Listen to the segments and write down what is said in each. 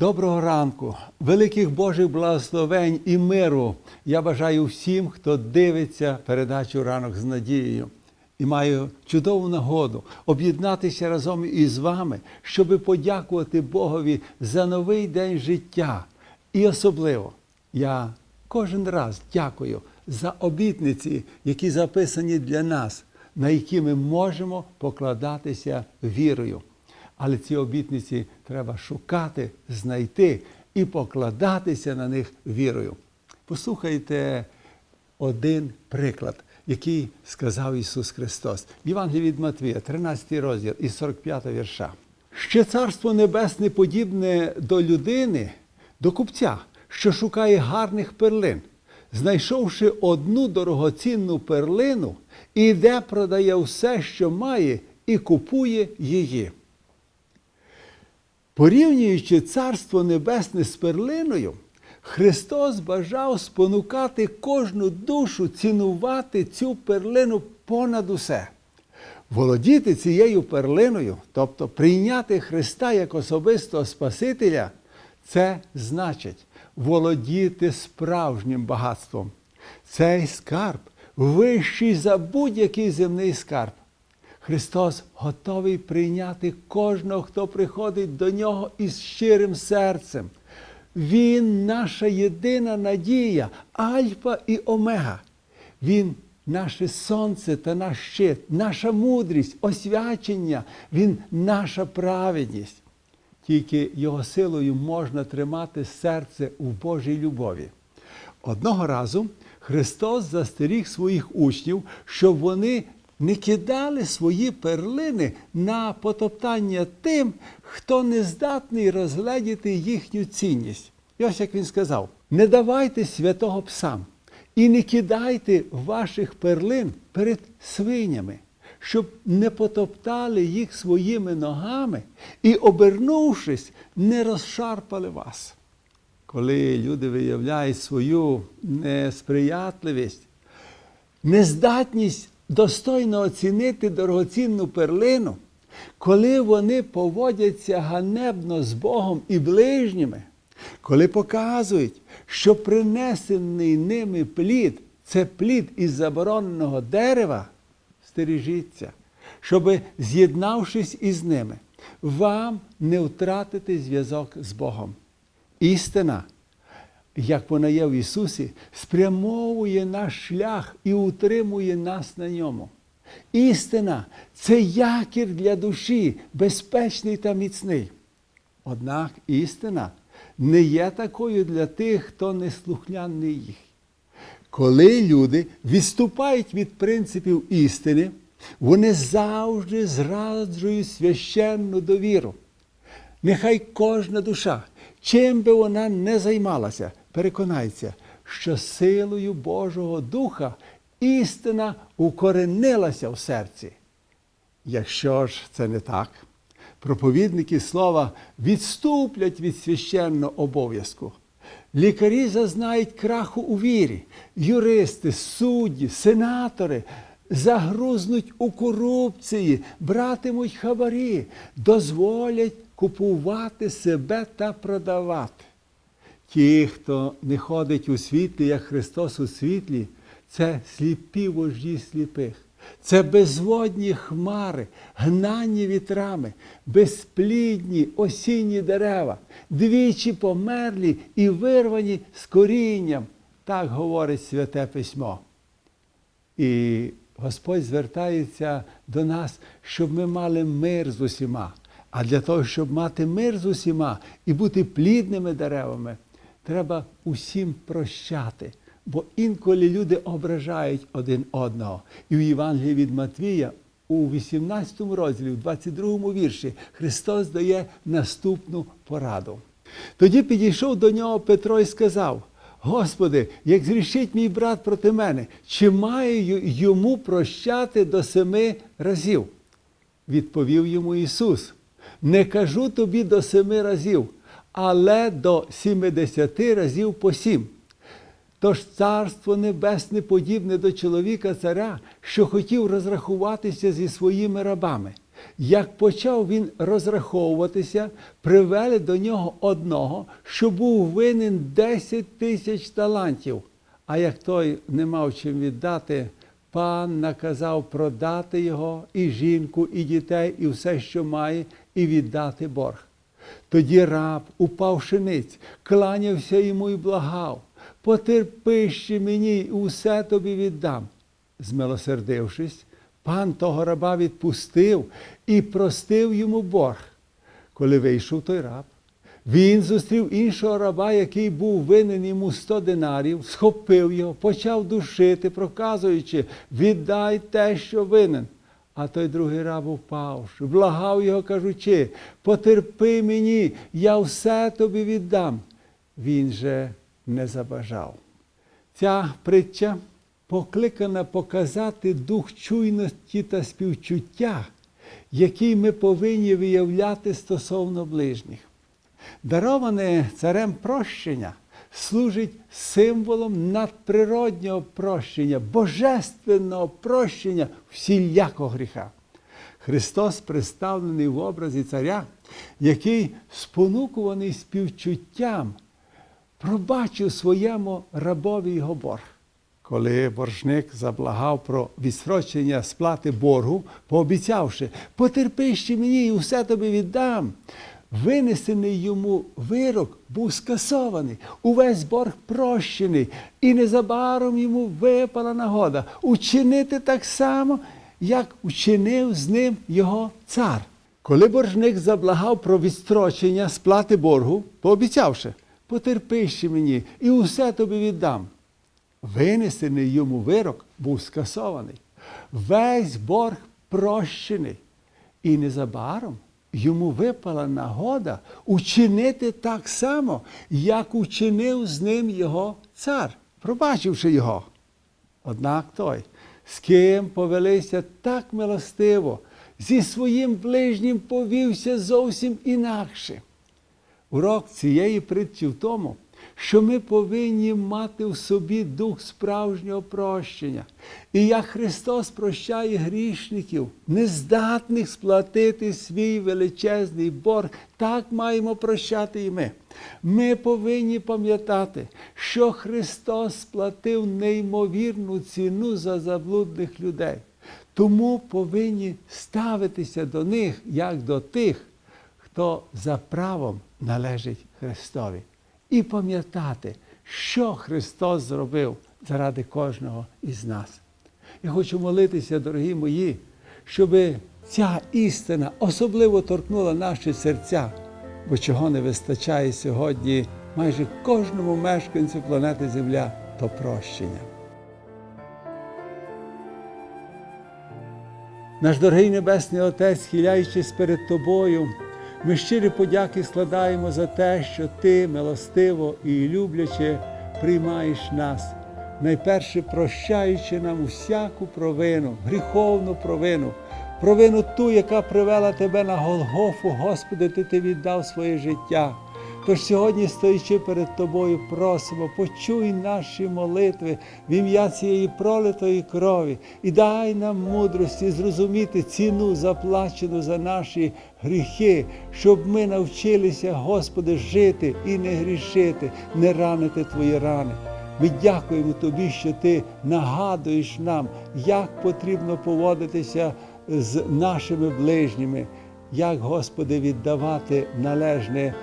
Доброго ранку, великих Божих благословень і миру. Я бажаю всім, хто дивиться передачу ранок з надією. І маю чудову нагоду об'єднатися разом із вами, щоби подякувати Богові за новий день життя. І особливо я кожен раз дякую за обітниці, які записані для нас, на які ми можемо покладатися вірою. Але ці обітниці треба шукати, знайти і покладатися на них вірою. Послухайте один приклад, який сказав Ісус Христос. В Євангелії від Матвія, 13 розділ і 45 вірша. Ще царство небесне подібне до людини, до купця, що шукає гарних перлин. Знайшовши одну дорогоцінну перлину, іде, продає все, що має, і купує її. Порівнюючи Царство Небесне з перлиною, Христос бажав спонукати кожну душу цінувати цю перлину понад усе. Володіти цією перлиною, тобто прийняти Христа як особистого Спасителя, це значить володіти справжнім багатством. Цей скарб вищий за будь-який земний скарб. Христос готовий прийняти кожного, хто приходить до нього із щирим серцем. Він наша єдина надія, Альфа і Омега. Він наше сонце та наш щит, наша мудрість, освячення, Він наша праведність. Тільки Його силою можна тримати серце у Божій любові. Одного разу Христос застеріг своїх учнів, щоб вони не кидали свої перлини на потоптання тим, хто не здатний розгледіти їхню цінність. І ось як він сказав: не давайте святого псам і не кидайте ваших перлин перед свинями, щоб не потоптали їх своїми ногами і, обернувшись, не розшарпали вас. Коли люди виявляють свою несприятливість, нездатність достойно оцінити дорогоцінну перлину, коли вони поводяться ганебно з Богом і ближніми, коли показують, що принесений ними плід це плід із забороненого дерева, стережіться, щоб, з'єднавшись із ними, вам не втратити зв'язок з Богом. Істина як вона є в Ісусі, спрямовує наш шлях і утримує нас на ньому. Істина це якір для душі, безпечний та міцний. Однак істина не є такою для тих, хто не слухняний їх. Коли люди відступають від принципів істини, вони завжди зраджують священну довіру. Нехай кожна душа, чим би вона не займалася, переконається, що силою Божого Духа істина укоренилася в серці. Якщо ж це не так, проповідники слова відступлять від священного обов'язку. Лікарі зазнають краху у вірі, юристи, судді, сенатори загрузнуть у корупції, братимуть хабарі, дозволять купувати себе та продавати. Ті, хто не ходить у світлі, як Христос у світлі, це сліпі вожді сліпих, це безводні хмари, гнані вітрами, безплідні осінні дерева, двічі померлі і вирвані з корінням. Так говорить Святе Письмо. І Господь звертається до нас, щоб ми мали мир з усіма. А для того, щоб мати мир з усіма і бути плідними деревами, треба усім прощати. Бо інколи люди ображають один одного. І в Євангелії від Матвія у 18 розділі, в 22 вірші, Христос дає наступну пораду. Тоді підійшов до нього Петро і сказав: Господи, як зрішить мій брат проти мене, чи маю йому прощати до семи разів? Відповів йому Ісус: Не кажу тобі до семи разів, але до сімдесяти разів по сім. Тож царство небесне подібне до чоловіка царя, що хотів розрахуватися зі своїми рабами. Як почав він розраховуватися, привели до нього одного, що був винен 10 тисяч талантів. А як той не мав чим віддати, пан наказав продати його, і жінку, і дітей, і все, що має, і віддати борг. Тоді раб, упавши ниць, кланявся йому і благав. Потерпи ще мені, і усе тобі віддам. Змилосердившись, пан того раба відпустив і простив йому борг. Коли вийшов той раб, він зустрів іншого раба, який був винен йому 100 динарів, схопив його, почав душити, проказуючи, віддай те, що винен. А той другий раб упавши, благав його, кажучи, потерпи мені, я все тобі віддам. Він же не забажав. Ця притча покликана показати дух чуйності та співчуття, який ми повинні виявляти стосовно ближніх. Дароване царем прощення служить символом надприроднього прощення, божественного прощення всілякого гріха. Христос представлений в образі царя, який спонукуваний співчуттям, пробачив своєму рабові його борг. Коли боржник заблагав про відстрочення сплати боргу, пообіцявши, потерпи ще мені і все тобі віддам. Винесений йому вирок був скасований, увесь борг прощений, і незабаром йому випала нагода учинити так само, як учинив з ним його цар. Коли боржник заблагав про відстрочення сплати боргу, пообіцявши, потерпи ще мені і усе тобі віддам. Винесений йому вирок був скасований. Весь борг прощений. І незабаром йому випала нагода учинити так само, як учинив з ним його цар, пробачивши його. Однак той, з ким повелися так милостиво, зі своїм ближнім повівся зовсім інакше. Урок цієї притчі в тому, що ми повинні мати в собі дух справжнього прощення. І як Христос прощає грішників, нездатних сплатити свій величезний борг, так маємо прощати і ми. Ми повинні пам'ятати, що Христос сплатив неймовірну ціну за заблудних людей. Тому повинні ставитися до них як до тих, хто за правом належить Христові. І пам'ятати, що Христос зробив заради кожного із нас. Я хочу молитися, дорогі мої, щоб ця істина особливо торкнула наші серця, бо чого не вистачає сьогодні майже кожному мешканцю планети Земля, то прощення. Наш дорогий Небесний Отець, схиляючись перед Тобою, ми щирі подяки складаємо за те, що Ти милостиво і любляче приймаєш нас, найперше прощаючи нам усяку провину, гріховну провину, провину ту, яка привела тебе на Голгофу, Господи, Ти, ти віддав своє життя. Тож сьогодні, стоячи перед Тобою, просимо, почуй наші молитви в ім'я цієї пролитої крові і дай нам мудрості зрозуміти ціну, заплачену за наші гріхи, щоб ми навчилися, Господи, жити і не грішити, не ранити Твої рани. Ми дякуємо Тобі, що Ти нагадуєш нам, як потрібно поводитися з нашими ближніми, як, Господи, віддавати належне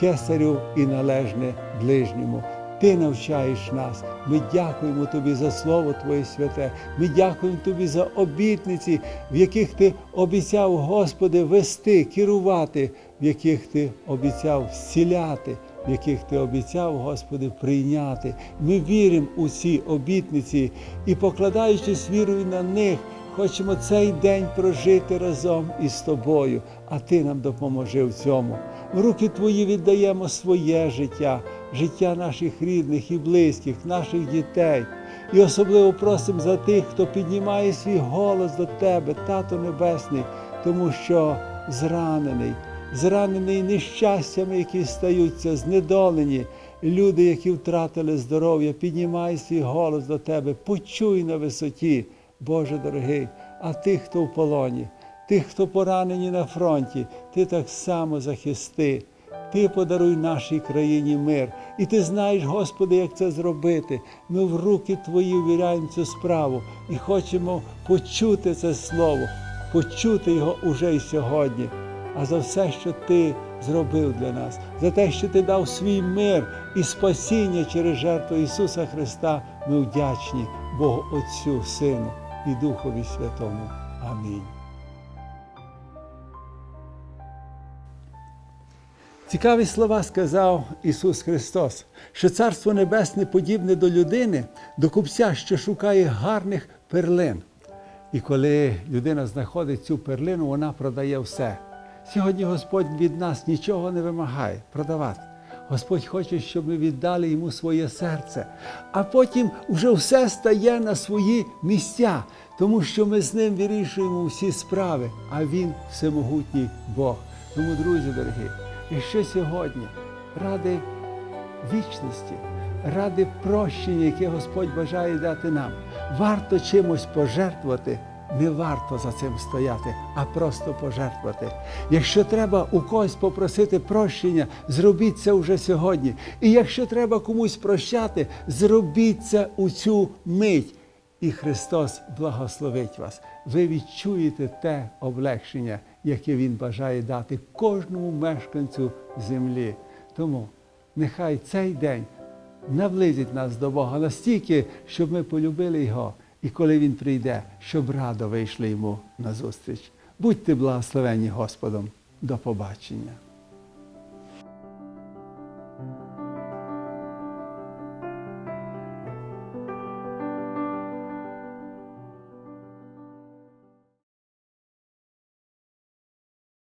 кесарю і належне ближньому. Ти навчаєш нас. Ми дякуємо Тобі за Слово Твоє святе. Ми дякуємо Тобі за обітниці, в яких Ти обіцяв, Господи, вести, керувати, в яких Ти обіцяв зціляти, в яких Ти обіцяв, Господи, прийняти. Ми віримо у ці обітниці і, покладаючись вірою на них, хочемо цей день прожити разом із тобою, а Ти нам допоможи в цьому. В руки Твої віддаємо своє життя, життя наших рідних і близьких, наших дітей. І особливо просимо за тих, хто піднімає свій голос до Тебе, Тато Небесний, тому що зранений, зранений нещастями, які стаються, знедолені. Люди, які втратили здоров'я, піднімай свій голос до Тебе, почуй на висоті, Боже дорогий, а тих, хто в полоні, тих, хто поранені на фронті, ти так само захисти. Ти подаруй нашій країні мир. І ти знаєш, Господи, як це зробити. Ми в руки Твої ввіряємо цю справу і хочемо почути це слово, почути його уже й сьогодні. А за все, що Ти зробив для нас, за те, що Ти дав свій мир і спасіння через жертву Ісуса Христа, ми вдячні Богу Отцю, Сину і Духові Святому. Амінь. Цікаві слова сказав Ісус Христос, що Царство Небесне подібне до людини, до купця, що шукає гарних перлин. І коли людина знаходить цю перлину, вона продає все. Сьогодні Господь від нас нічого не вимагає продавати. Господь хоче, щоб ми віддали йому своє серце, а потім вже все стає на свої місця, тому що ми з ним вирішуємо всі справи, а Він всемогутній Бог. Тому, друзі дорогі, якщо сьогодні ради вічності, ради прощення, яке Господь бажає дати нам, варто чимось пожертвувати. Не варто за цим стояти, а просто пожертвувати. Якщо треба у когось попросити прощення, зробіть це вже сьогодні. І якщо треба комусь прощати, зробіть це у цю мить. І Христос благословить вас. Ви відчуєте те облегшення, яке Він бажає дати кожному мешканцю землі. Тому нехай цей день наблизить нас до Бога настільки, щоб ми полюбили Його. І коли Він прийде, щоб радо вийшли йому назустріч. Будьте благословені Господом. До побачення.